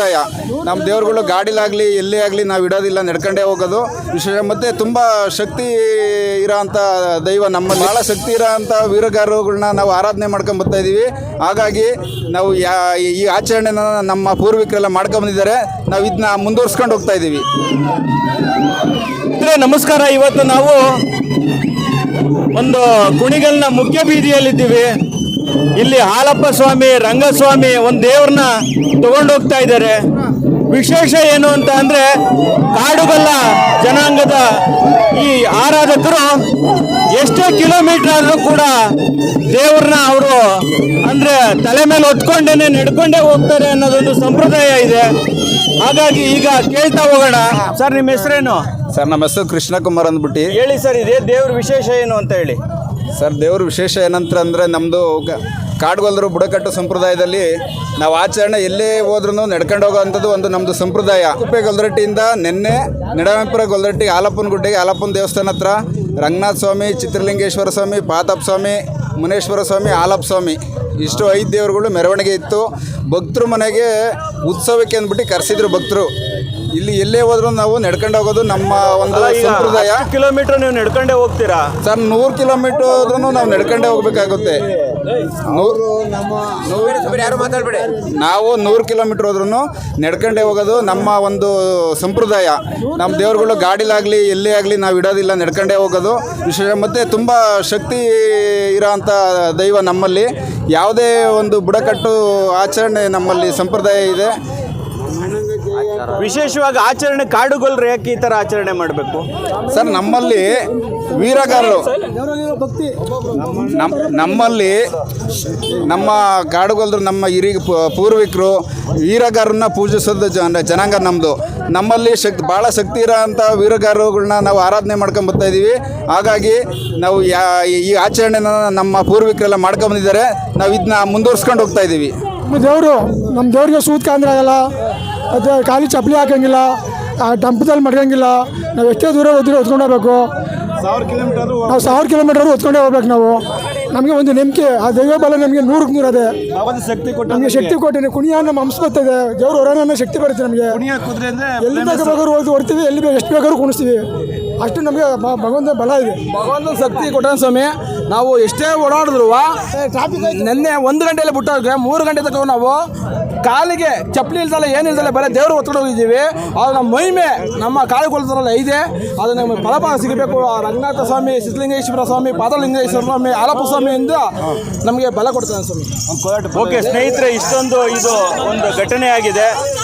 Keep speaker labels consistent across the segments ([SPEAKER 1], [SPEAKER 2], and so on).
[SPEAKER 1] ಸಂಪ್ರದಾಯ. ನಮ್ಮ ದೇವ್ರುಗಳು ಗಾಡಿಲಾಗಲಿ ಎಲ್ಲಿ ಆಗಲಿ ನಾವು ಇಡೋದಿಲ್ಲ, ನಡ್ಕೊಂಡೇ ಹೋಗೋದು. ವಿಶೇಷ ಮತ್ತು ತುಂಬ ಶಕ್ತಿ ಇರೋಂಥ ದೈವ ನಮ್ಮ ಭಾಳ ಶಕ್ತಿ ಇರೋಂಥ ವೀರಗಾರರುಗಳನ್ನ ನಾವು ಆರಾಧನೆ ಮಾಡ್ಕೊಂಡು ಬರ್ತಾ ಇದ್ದೀವಿ ಹಾಗಾಗಿ ನಾವು ಯಾ, ಈ ಆಚರಣೆನ ನಮ್ಮ ಪೂರ್ವಿಕರೆಲ್ಲ ಮಾಡ್ಕೊಂಬಂದಿದ್ದಾರೆ ನಾವು ಇದನ್ನ ಮುಂದುವರ್ಸ್ಕೊಂಡು ಹೋಗ್ತಾ ಇದ್ದೀವಿ
[SPEAKER 2] ನಮಸ್ಕಾರ. ಇವತ್ತು ನಾವು ಒಂದು ಕುಣಿಗಲ್ನ ಮುಖ್ಯ ಬೀದಿಯಲ್ಲಿದ್ದೀವಿ. ಇಲ್ಲಿ ಹಾಲಪ್ಪ ಸ್ವಾಮಿ ರಂಗಸ್ವಾಮಿ ಒಂದು ದೇವ್ರನ್ನ ತಗೊಂಡು ಹೋಗ್ತಾ ಇದ್ದಾರೆ. ವಿಶೇಷ ಏನು ಅಂತ ಅಂದ್ರೆ ಕಾಡುಗಲ್ಲ ಜನಾಂಗದ ಈ ಆರಾಧಕರು ಎಷ್ಟೇ ಕಿಲೋಮೀಟರ್ ಆದ್ರೂ ಕೂಡ ದೇವ್ರನ್ನ ಅವರು ಅಂದ್ರೆ ತಲೆ ಮೇಲೆ ಹೊತ್ಕೊಂಡೇನೆ ನಡ್ಕೊಂಡೇ ಹೋಗ್ತಾರೆ ಅನ್ನೋದೊಂದು ಸಂಪ್ರದಾಯ ಇದೆ. ಹಾಗಾಗಿ ಈಗ ಕೇಳ್ತಾ ಹೋಗೋಣ. ಸರ್ ನಿಮ್ಮ ಹೆಸರೇನು?
[SPEAKER 1] ಸರ್ ನಮ್ಮ ಹೆಸರು ಕೃಷ್ಣಕುಮಾರ್ ಅಂದ್ಬಿಟ್ಟು.
[SPEAKER 2] ಹೇಳಿ ಸರ್ ಇದೇ ದೇವ್ರ ವಿಶೇಷ ಏನು ಅಂತ ಹೇಳಿ.
[SPEAKER 1] ಸರ್, ದೇವ್ರ ವಿಶೇಷ ಏನಂತ ಅಂದರೆ ನಮ್ಮದು ಕಾಡುಗೊಲ್ಲರು ಬುಡಕಟ್ಟು ಸಂಪ್ರದಾಯದಲ್ಲಿ ನಾವು ಆಚರಣೆ ಎಲ್ಲೇ ಹೋದ್ರೂ ನಡ್ಕೊಂಡು ಹೋಗೋವಂಥದ್ದು ಒಂದು ನಮ್ಮದು ಸಂಪ್ರದಾಯ. ಕುಪ್ಪೆ ಗೊಲ್ದರಟ್ಟಿಯಿಂದ ನಿನ್ನೆ ನಿಡವೆಂಪುರ ಗೊಲ್ದರಟ್ಟಿ ಆಲಪ್ಪನ ಗುಡ್ಡೆಗೆ ಆಲಪ್ಪನ ದೇವಸ್ಥಾನ ಹತ್ರ ರಂಗನಾಥ ಸ್ವಾಮಿ, ಚಿತ್ರಲಿಂಗೇಶ್ವರ ಸ್ವಾಮಿ ಪಾತಪ್ಪ ಸ್ವಾಮಿ, ಮುನೇಶ್ವರ ಸ್ವಾಮಿ ಆಲಪ್ಪ ಸ್ವಾಮಿ. ಇಷ್ಟು ಐದು ದೇವರುಗಳು ಮೆರವಣಿಗೆ ಇತ್ತು. ಭಕ್ತರು ಮನೆಗೆ ಉತ್ಸವಕ್ಕೆ ಅಂದ್ಬಿಟ್ಟು ಕರೆಸಿದ್ರು ಭಕ್ತರು. ಇಲ್ಲಿ ಎಲ್ಲೇ ಹೋದ್ರು ನಾವು ನಡ್ಕೊಂಡು ಹೋಗೋದು ನಮ್ಮ ಒಂದು ಸಂಪ್ರದಾಯ.
[SPEAKER 2] ಕಿಲೋಮೀಟರ್ ನೀವು ನಡ್ಕೊಂಡೇ ಹೋಗ್ತೀರಾ?
[SPEAKER 1] ಸರ್ ನೂರು ಕಿಲೋಮೀಟರ್ ಹೋದ್ರೂ ನಾವು ನಡ್ಕೊಂಡೇ ಹೋಗ್ಬೇಕಾಗುತ್ತೆ. ನೂರು
[SPEAKER 2] ಯಾರು ಮಾತಾಡ್ಬೇಡಿ.
[SPEAKER 1] ನಾವು ನೂರು ಕಿಲೋಮೀಟರ್ ಹೋದ್ರೂ ನಡ್ಕೊಂಡೇ ಹೋಗೋದು ನಮ್ಮ ಒಂದು ಸಂಪ್ರದಾಯ. ನಮ್ಮ ದೇವ್ರುಗಳು ಗಾಡಿಲಾಗಲಿ ಎಲ್ಲೇ ಆಗಲಿ ನಾವು ಇಡೋದಿಲ್ಲ ನಡ್ಕೊಂಡೇ ಹೋಗೋದು. ವಿಶೇಷ ಮತ್ತು ತುಂಬ ಶಕ್ತಿ ಇರೋಂಥ ದೈವ ನಮ್ಮಲ್ಲಿ. ಯಾವುದೇ ಒಂದು ಬುಡಕಟ್ಟು ಆಚರಣೆ ನಮ್ಮಲ್ಲಿ ಸಂಪ್ರದಾಯ ಇದೆ.
[SPEAKER 2] ವಿಶೇಷವಾಗಿ ಆಚರಣೆ ಕಾಡುಗೊಲ್ರು ಯಾಕೆ ಈ ಥರ ಆಚರಣೆ ಮಾಡಬೇಕು?
[SPEAKER 1] ಸರ್ ನಮ್ಮಲ್ಲಿ ವೀರಗಾರರು ನಮ್ಮ ನಮ್ಮಲ್ಲಿ ನಮ್ಮ ಕಾಡುಗೊಲ್ರು ನಮ್ಮ ಹಿರಿಯ ಪೂರ್ವಿಕರು ವೀರಗಾರನ್ನ ಪೂಜಿಸೋದು ಜನ ಜನಾಂಗ ನಮ್ಮದು ನಮ್ಮಲ್ಲಿ ಶಕ್ತಿ ಭಾಳ ಶಕ್ತಿ ಇರೋಂಥ ವೀರಗಾರರುಗಳನ್ನ ನಾವು ಆರಾಧನೆ ಮಾಡ್ಕೊಂಡು ಬರ್ತಾ ಇದ್ದೀವಿ ಹಾಗಾಗಿ ನಾವು ಯಾ ಈ ಆಚರಣೆನ ನಮ್ಮ ಪೂರ್ವಿಕರೆಲ್ಲ ಮಾಡ್ಕೊಂಬಂದಿದ್ದಾರೆ ನಾವು ಇದನ್ನ ಮುಂದುವರ್ಸ್ಕೊಂಡು ಹೋಗ್ತಾ ಇದ್ದೀವಿ
[SPEAKER 3] ನಮ್ಮ ದೇವರು ನಮ್ಮ ದೇವ್ರಿಗೆ ಸೂತ್ಕ ಅಂದ್ರೆ ಆಗಲ್ಲ. ಮತ್ತು ಖಾಲಿ ಚಪ್ಪಲಿ ಹಾಕಂಗಿಲ್ಲ ಆ ಡಂಪದಲ್ಲಿ ಮಡ್ಕಂಗಿಲ್ಲ ನಾವು ಎಷ್ಟೇ ದೂರ ಹೋದ್ರೆ ಹೊತ್ಕೊಂಡು ಹೋಗ್ಬೇಕು
[SPEAKER 1] ಸಾವಿರ ಕಿಲೋಮೀಟರ್
[SPEAKER 3] ನಾವು ಸಾವಿರ ಕಿಲೋಮೀಟರ್ ಹೊತ್ಕೊಂಡೇ ಹೋಗ್ಬೇಕು ನಾವು. ನಮಗೆ ಒಂದು ನಂಬಿಕೆ ಆ ದೈವ ಬಲ ನಮಗೆ ನೂರಕ್ಕೆ ನೂರು ಅದೇ.
[SPEAKER 2] ಶಕ್ತಿ ಕೊಟ್ಟು
[SPEAKER 3] ನಮಗೆ ಶಕ್ತಿ ಕೊಟ್ಟಿನಿ ಕುಣಿಯ ನಮ್ಮ ಬರ್ತದೆ. ದೇವರು ಹೊರನ ಶಕ್ತಿ ಬರುತ್ತೆ ನಮಗೆ. ಎಲ್ಲಿ ಬೇಕಾದ್ರೂ ಹೋಗಿ ಹೊರ್ತೀವಿ ಎಲ್ಲಿ ಬೇಕು ಎಷ್ಟು ಬೇಕಾದ್ರೂ ಕುಣಿಸ್ತೀವಿ. ಅಷ್ಟು ನಮಗೆ ಭಗವಂತನ ಭಗವಂತ ಬಲ ಇದೆ.
[SPEAKER 4] ಭಗವಂತನ ಶಕ್ತಿ ಕೊಟ್ಟ ಸ್ವಾಮಿ ನಾವು ಎಷ್ಟೇ ಓಡಾಡಿದ್ರು ನಿನ್ನೆ ಒಂದು ಗಂಟೆಯಲ್ಲಿ ಬಿಟ್ಟೋದ್ರೆ ಮೂರು ಗಂಟೆ ತನಕ ನಾವು ಕಾಲಿಗೆ ಚಪ್ಪಲಿ ಇಲ್ದಲ್ಲ ಏನಿಲ್ದಲ್ಲ ಬರೀ ದೇವರು ಒತ್ಕೊಂಡು ಹೋಗಿದ್ದೀವಿ. ಅದು ನಮ್ಮ ಮಹಿಮೆ ನಮ್ಮ ಕಾಲುಗೊಳ್ತಾರಲ್ಲ ಇದೆ. ಅದು ನಮಗೆ ಫಲಭಾಗ ಸಿಗಬೇಕು. ಆ ರಂಗನಾಥ ಸ್ವಾಮಿ ಸಿದ್ಧಲಿಂಗೇಶ್ವರ ಸ್ವಾಮಿ ಪಾದಲಿಂಗೇಶ್ವರ ಸ್ವಾಮಿ ಆಲಪ್ಪ ಸ್ವಾಮಿಯಿಂದ ನಮಗೆ ಬಲ ಕೊಡ್ತಾನೆ ಸ್ವಾಮಿ.
[SPEAKER 2] ಓಕೆ ಸ್ನೇಹಿತರೆ ಇಷ್ಟೊಂದು ಇದು ಒಂದು ಘಟನೆ ಆಗಿದೆ.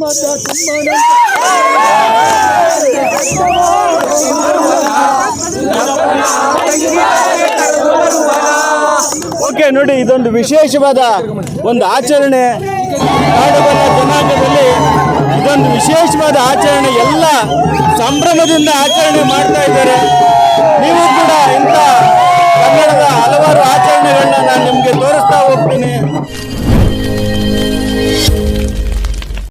[SPEAKER 3] ಮಾತ
[SPEAKER 2] ಓಕೆ, ನೋಡಿ, ಇದೊಂದು ವಿಶೇಷವಾದ ಒಂದು ಆಚರಣೆ. ಕಾಡುಗೊಲ್ಲ ಜನಾಂಗದಲ್ಲಿ ಇದೊಂದು ವಿಶೇಷವಾದ ಆಚರಣೆ. ಎಲ್ಲ ಸಂಭ್ರಮದಿಂದ ಆಚರಣೆ ಮಾಡ್ತಾ ಇದ್ದಾರೆ. ನೀವು ಕೂಡ ಇಂಥ